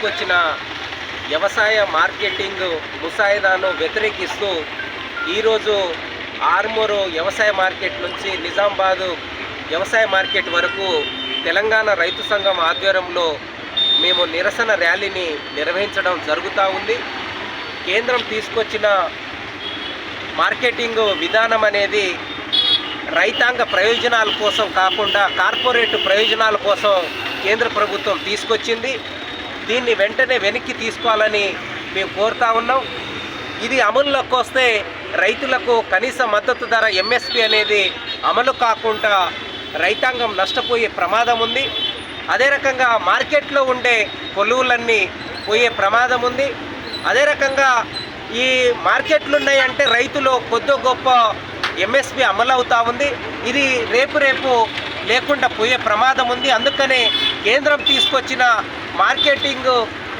తీసుకొచ్చిన వ్యవసాయ మార్కెటింగ్ ముసాయిదాను వ్యతిరేకిస్తూ ఈరోజు ఆర్మూరు వ్యవసాయ మార్కెట్ నుంచి నిజామాబాదు వ్యవసాయ మార్కెట్ వరకు తెలంగాణ రైతు సంఘం ఆధ్వర్యంలో మేము నిరసన ర్యాలీని నిర్వహించడం జరుగుతూ ఉంది. కేంద్రం తీసుకొచ్చిన మార్కెటింగ్ విధానం అనేది రైతాంగ ప్రయోజనాల కోసం కాకుండా కార్పొరేట్ ప్రయోజనాల కోసం కేంద్ర ప్రభుత్వం తీసుకొచ్చింది. దీన్ని వెంటనే వెనక్కి తీసుకోవాలని మేము కోరుతా ఉన్నాం. ఇది అమలులోకి వస్తే రైతులకు కనీస మద్దతు ధర ఎంఎస్పి అనేది అమలు కాకుండా రైతాంగం నష్టపోయే ప్రమాదం ఉంది. అదే రకంగా మార్కెట్లో ఉండే కొలువులన్నీ పోయే ప్రమాదం ఉంది. అదే రకంగా ఈ మార్కెట్లు ఉన్నాయంటే రైతులు కొద్ది గొప్ప ఎంఎస్పి అమలు అవుతా ఉంది. ఇది రేపు రేపు లేకుండా పోయే ప్రమాదం ఉంది. అందుకనే కేంద్రం తీసుకొచ్చిన మార్కెటింగ్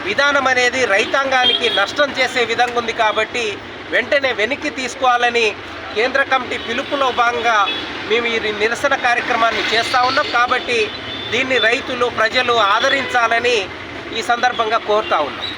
విధానం అనేది రైతాంగానికి నష్టం చేసే విధంగా ఉంది కాబట్టి వెంటనే వెనక్కి తీసుకోవాలని కేంద్ర కమిటీ పిలుపులో భాగంగా మేము ఈ నిరసన కార్యక్రమాన్ని చేస్తూ ఉన్నాం. కాబట్టి దీన్ని రైతులు ప్రజలు ఆదరించాలని ఈ సందర్భంగా కోరుతా ఉన్నాం.